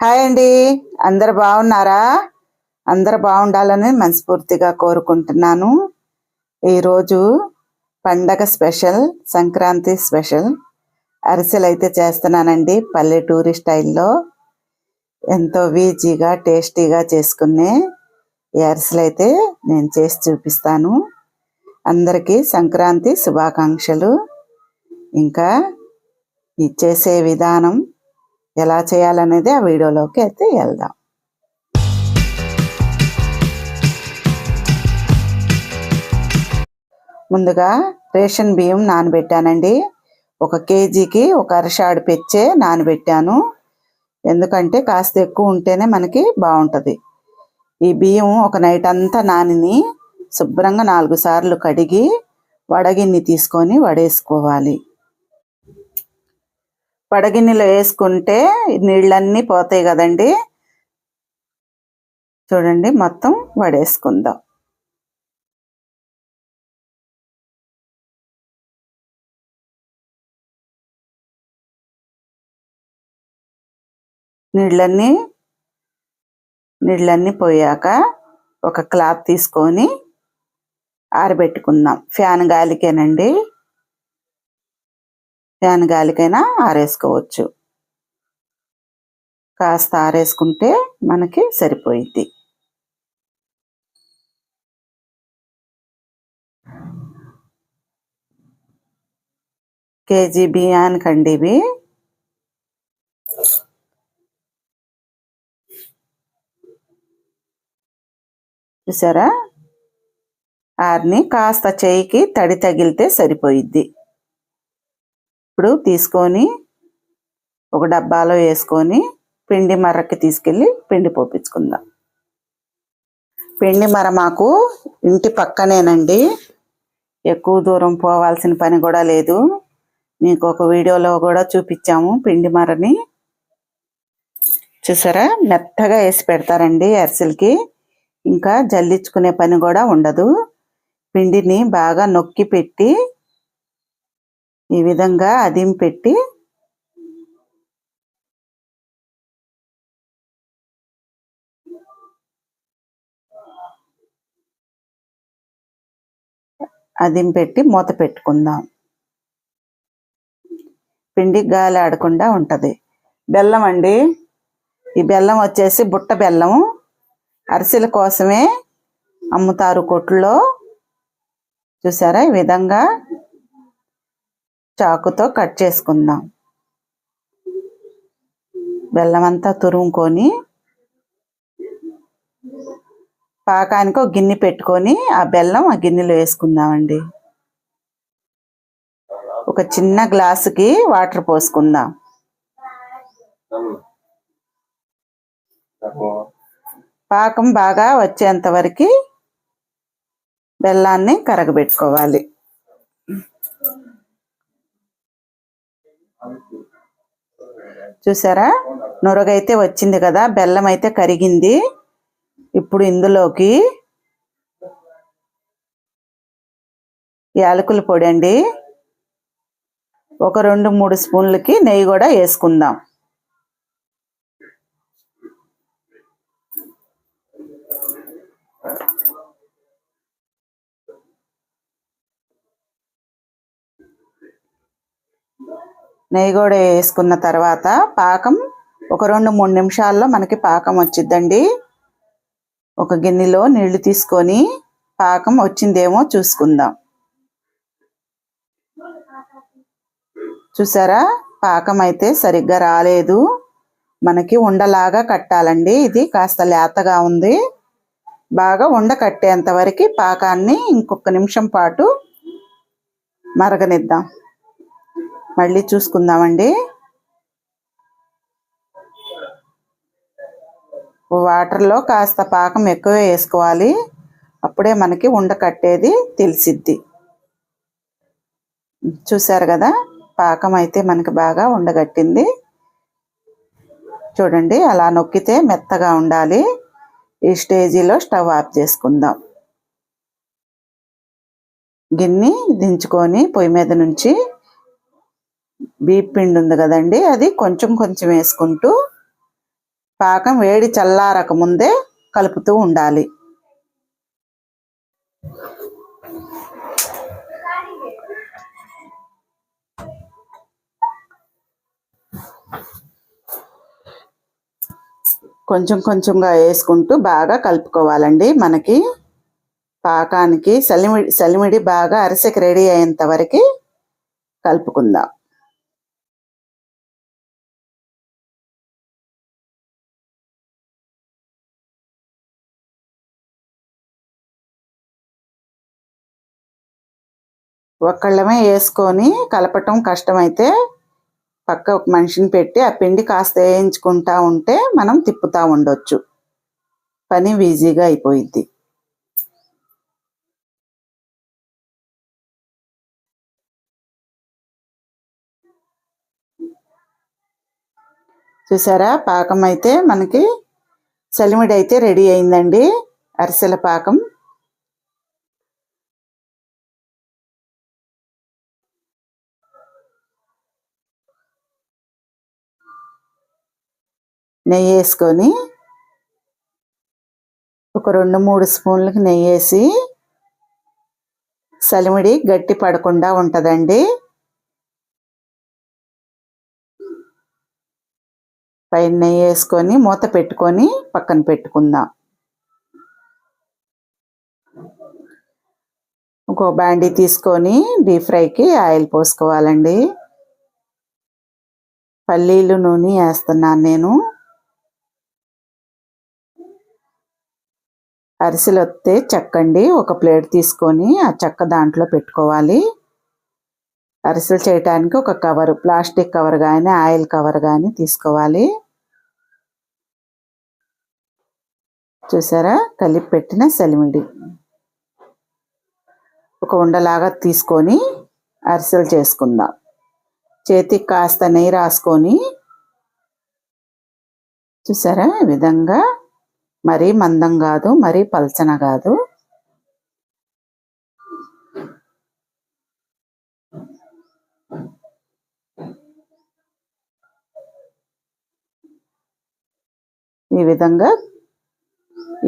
Hi అండి. అందరు బాగున్నారా? అందరు బాగుండాలని మనస్ఫూర్తిగా కోరుకుంటున్నాను. ఈరోజు పండగ స్పెషల్ సంక్రాంతి స్పెషల్. అరిసెలు అయితే చేస్తున్నానండి పల్లెటూరి స్టైల్లో. ఎంతో వీజీగా టేస్టీగా చేసుకునే ఈ అరిసెలు అయితే నేను చేసి చూపిస్తాను. అందరికీ సంక్రాంతి శుభాకాంక్షలు. ఇంకా ఈ చేసే విధానం ఎలా చేయాలనేది ఆ వీడియోలోకి అయితే వెళ్దాం. ముందుగా రేషన్ బియ్యం నానబెట్టానండి. ఒక కేజీకి ఒక అరషాడు పెచ్చే నానబెట్టాను. ఎందుకంటే కాస్త ఎక్కువ ఉంటేనే మనకి బాగుంటుంది. ఈ బియ్యం ఒక నైట్ అంతా నానిని శుభ్రంగా నాలుగు సార్లు కడిగి వడగిన్ని తీసుకొని వడేసుకోవాలి. వడగిన్నెలో వేసుకుంటే నీళ్ళన్నీ పోతాయి కదండి. చూడండి మొత్తం వడేసుకుందాం. నీళ్ళన్నీ నీళ్ళన్నీ పోయాక ఒక క్లాత్ తీసుకొని ఆరబెట్టుకుందాం. ఫ్యాన్ గాలికేనండి. ఫ్యాన్ గాలికైనా ఆరేసుకోవచ్చు. కాస్త ఆరేసుకుంటే మనకి సరిపోయిద్ది. కేజీ బియ్యానికండి ఇవి. చూసారా? ఆరిని కాస్త చేయికి తడి తగిలితే సరిపోయిద్ది. ఇప్పుడు తీసుకొని ఒక డబ్బాలో వేసుకొని పిండి మర్రకి తీసుకెళ్ళి పిండి పోపించుకుందాం. పిండి మర మాకు ఇంటి పక్కనేనండి. ఎక్కువ దూరం పోవాల్సిన పని కూడా లేదు. మీకు ఒక వీడియోలో కూడా చూపించాము పిండి మరని చూసారా? మెత్తగా వేసి పెడతారండి అరిసెలకి. ఇంకా జల్లించుకునే పని కూడా ఉండదు. పిండిని బాగా నొక్కి పెట్టి ఈ విధంగా అదిం పెట్టి అదిం పెట్టి మూత పెట్టుకుందాం. పిండి గాలి ఆడకుండా ఉంటుంది. బెల్లం అండి. ఈ బెల్లం వచ్చేసి బుట్ట బెల్లం అరిసెల కోసమే అమ్ముతారు కొట్లో. చూసారా ఈ విధంగా? చాకుతో కట్ చేసుకుందాం. బెల్లం అంతా తురుముకొని పాకానికి ఒక గిన్నె పెట్టుకొని ఆ బెల్లం ఆ గిన్నెలో వేసుకుందామండి. ఒక చిన్న గ్లాసుకి వాటర్ పోసుకుందాం. పాకం బాగా వచ్చేంత వరకు బెల్లాన్ని కరగబెట్టుకోవాలి. చూసారా? నురగైతే వచ్చింది కదా బెల్లం అయితే కరిగింది. ఇప్పుడు ఇందులోకి యాలకుల పొడి అండి. ఒక రెండు మూడు స్పూన్లకి నెయ్యి కూడా వేసుకుందాం. నెయ్యి కూడా వేసుకున్న తర్వాత పాకం ఒక రెండు మూడు నిమిషాల్లో మనకి పాకం వచ్చిద్దండి. ఒక గిన్నెలో నీళ్ళు తీసుకొని పాకం వచ్చిందేమో చూసుకుందాం. చూసారా? పాకం అయితే సరిగ్గా రాలేదు. మనకి ఉండలాగా కట్టాలండి. ఇది కాస్త లేతగా ఉంది. బాగా ఉండ కట్టేంత వరకు పాకాన్ని ఇంకొక నిమిషం పాటు మరగనిద్దాం. మళ్ళీ చూసుకుందామండి. వాటర్లో కాస్త పాకం ఎక్కువ వేసుకోవాలి. అప్పుడే మనకి ఉండ కట్టేది తెలిసిద్ది. చూసారు కదా పాకం అయితే మనకి బాగా ఉండగట్టింది చూడండి అలా నొక్కితే మెత్తగా ఉండాలి. ఈ స్టేజీలో స్టవ్ ఆఫ్ చేసుకుందాం. గిన్నె దించుకొని పొయ్యి మీద నుంచి బీప్ పిండి ఉంది కదండి అది కొంచెం కొంచెం వేసుకుంటూ పాకం వేడి చల్లారక ముందే కలుపుతూ ఉండాలి. కొంచెం కొంచెంగా వేసుకుంటూ బాగా కలుపుకోవాలండి. మనకి పాకానికి సలిమిడి సలిమిడి బాగా అరిసెకి రెడీ అయ్యేంత వరకు కలుపుకుందాం. ఒక్కళ్ళమే వేసుకొని కలపటం కష్టమైతే పక్క ఒక మనిషిని పెట్టి ఆ పిండి కాస్త వేయించుకుంటా ఉంటే మనం తిప్పుతూ ఉండొచ్చు. పని ఈజీగా అయిపోయింది. చూసారా? పాకం అయితే మనకి సలిమిడి అయితే రెడీ అయిందండి. అరిసెల పాకం. నెయ్యి వేసుకొని ఒక రెండు మూడు స్పూన్లకి నెయ్యి వేసి సలిమిడి గట్టి పడకుండా ఉంటుందండి. పైన నెయ్యి వేసుకొని మూత పెట్టుకొని పక్కన పెట్టుకుందాం. ఇంకో బ్యాండీ తీసుకొని డీప్ ఫ్రైకి ఆయిల్ పోసుకోవాలండి. పల్లీలు నూనె వేస్తున్నాను నేను. అరిసెలు వస్తే చెక్కండి. ఒక ప్లేట్ తీసుకొని ఆ చెక్క దాంట్లో పెట్టుకోవాలి. అరిసెలు చేయడానికి ఒక కవర్ ప్లాస్టిక్ కవర్ కానీ ఆయిల్ కవర్ కానీ తీసుకోవాలి. చూసారా? కలిపి పెట్టిన సెలిమిడి. ఒక ఉండలాగా తీసుకొని అరిసెలు చేసుకుందాం. చేతికి కాస్త నెయ్యి రాసుకొని చూసారా? ఈ విధంగా మరీ మందం కాదు మరీ పల్చన కాదు. ఈ విధంగా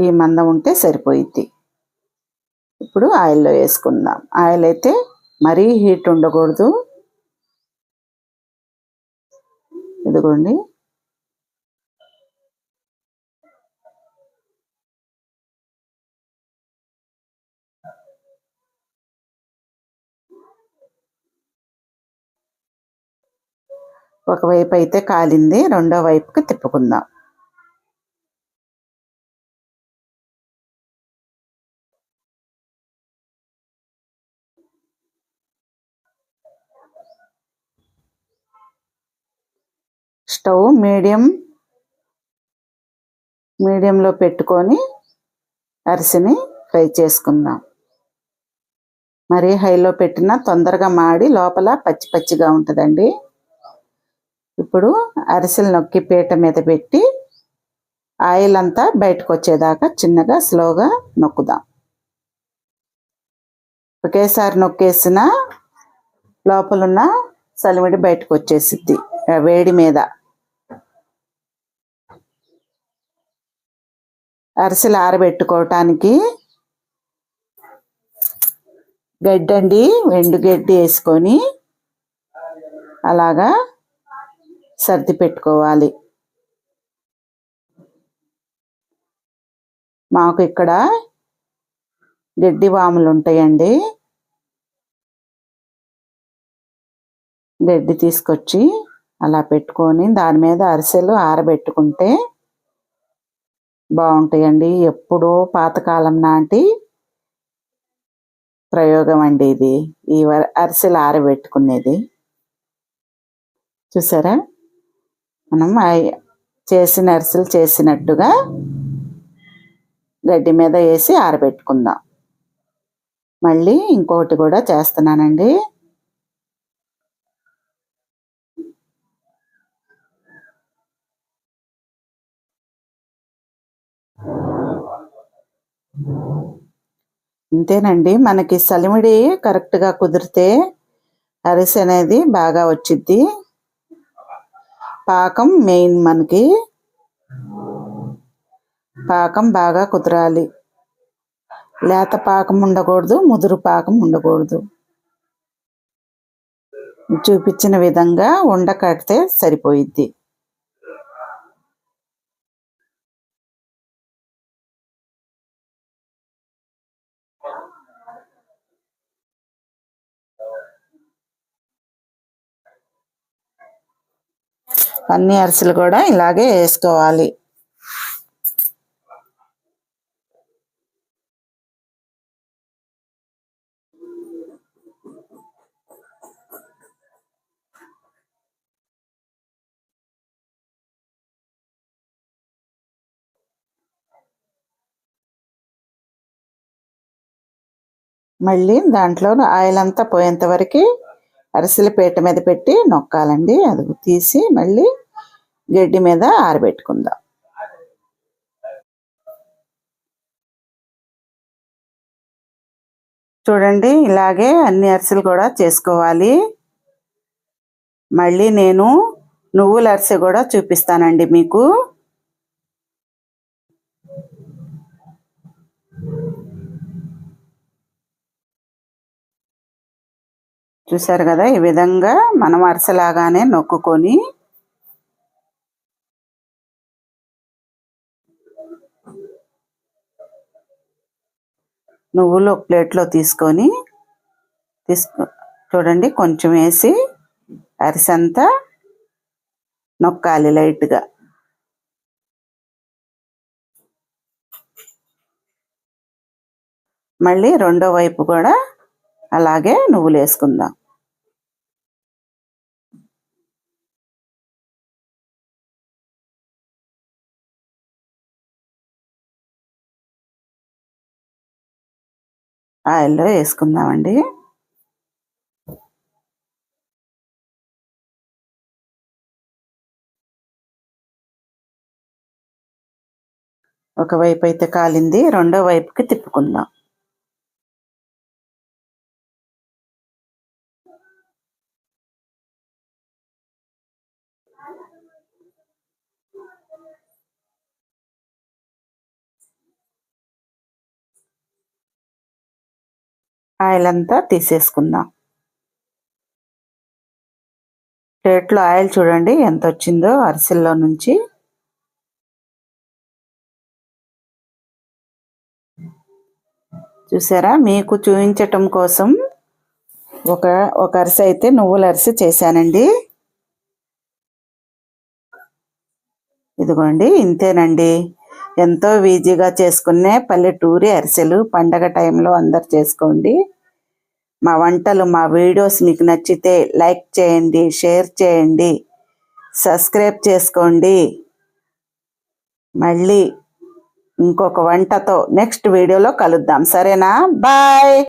ఈ మందం ఉంటే సరిపోయిద్ది. ఇప్పుడు ఆయిల్లో వేసుకుందాం. ఆయిల్ అయితే మరీ హీట్ ఉండకూడదు. ఇదిగోండి. ఒకవైపు అయితే కాలింది రెండో వైపుకి తిప్పుకుందాం. స్టవ్ మీడియం మీడియంలో పెట్టుకొని అరిసిని ఫ్రై చేసుకుందాం. మరీ హైలో పెట్టినా తొందరగా మాడి లోపల పచ్చి పచ్చిగా ఉంటుందండి. ఇప్పుడు అరిసెలు నొక్కి పీట మీద పెట్టి ఆయిల్ అంతా బయటకు వచ్చేదాకా చిన్నగా స్లోగా నొక్కుదాం. ఒకేసారి నొక్కేసిన లోపలున్న సలిమిడి బయటకు వచ్చేసిద్ది వేడి మీద. అరిసెలు ఆరబెట్టుకోవటానికి గడ్డండి వెండు గడ్డి వేసుకొని అలాగా సర్ది పెట్టుకోవాలి. మాకు ఇక్కడ గడ్డి వాములు ఉంటాయండి. గడ్డి తీసుకొచ్చి అలా పెట్టుకొని దాని మీద అరిసెలు ఆరబెట్టుకుంటే బాగుంటాయండి. ఎప్పుడో పాతకాలం నాటి ప్రయోగం అండి ఇది. ఈ అరిసెలు ఆరబెట్టుకునేది. చూసారా? మనం చేసిన అరిసెలు చేసినట్టుగా గడ్డి మీద వేసి ఆరబెట్టుకుందాం. మళ్ళీ ఇంకొకటి కూడా చేస్తున్నానండి. అంతేనండి మనకి సలిమిడి కరెక్ట్గా కుదిరితే అరిసె అనేది బాగా వచ్చిద్ది. పాకం మెయిన్ మనకి. పాకం బాగా కుదరాలి. లేత పాకం ఉండకూడదు ముదురు పాకం ఉండకూడదు. చూపించిన విధంగా ఉండ కడితే సరిపోయిద్ది. అన్ని అరిసెలు కూడా ఇలాగే వేసుకోవాలి. మళ్ళీ దాంట్లో ఆయిల్ అంతా పోయేంత వరకు అరిసెల పీట మీద పెట్టి నొక్కాలండి. అది తీసి మళ్ళీ గడ్డి మీద ఆరబెట్టుకుందాం. చూడండి ఇలాగే అన్ని అరిసెలు కూడా చేసుకోవాలి. మళ్ళీ నేను నువ్వుల అరిసె కూడా చూపిస్తానండి మీకు. చూసారు కదా? ఈ విధంగా మనం అరసలాగానే నొక్కుకొని నువ్వులు ఒక ప్లేట్లో తీసుకొని తీసుకో చూడండి కొంచెం వేసి అరిసంతా నొక్కాలి లైట్గా. మళ్ళీ రెండో వైపు కూడా అలాగే నువ్వులు వేసుకుందాం. ఆయిల్లో వేసుకుందామండి. ఒకవైపు అయితే కాలింది రెండో వైపుకి తిప్పుకుందాం. ఆయిల్ అంతా తీసేసుకుందాం. ప్లేట్లో ఆయిల్ చూడండి ఎంత వచ్చిందో అరిసెల్లో నుంచి. చూసారా? మీకు చూపించటం కోసం ఒక ఒక అరిసె అయితే నువ్వుల అరిసె చేశానండి. ఇదిగోండి ఇంతేనండి. ఎంతో ఈజీగా చేసుకునే పల్లెటూరి అరిసెలు పండగ టైంలో అందరు చేసుకోండి. మా వంటలు మా వీడియోస్ మీకు నచ్చితే లైక్ చేయండి షేర్ చేయండి సబ్స్క్రైబ్ చేసుకోండి. మళ్ళీ ఇంకొక వంటతో నెక్స్ట్ వీడియోలో కలుద్దాం. సరేనా? బాయ్!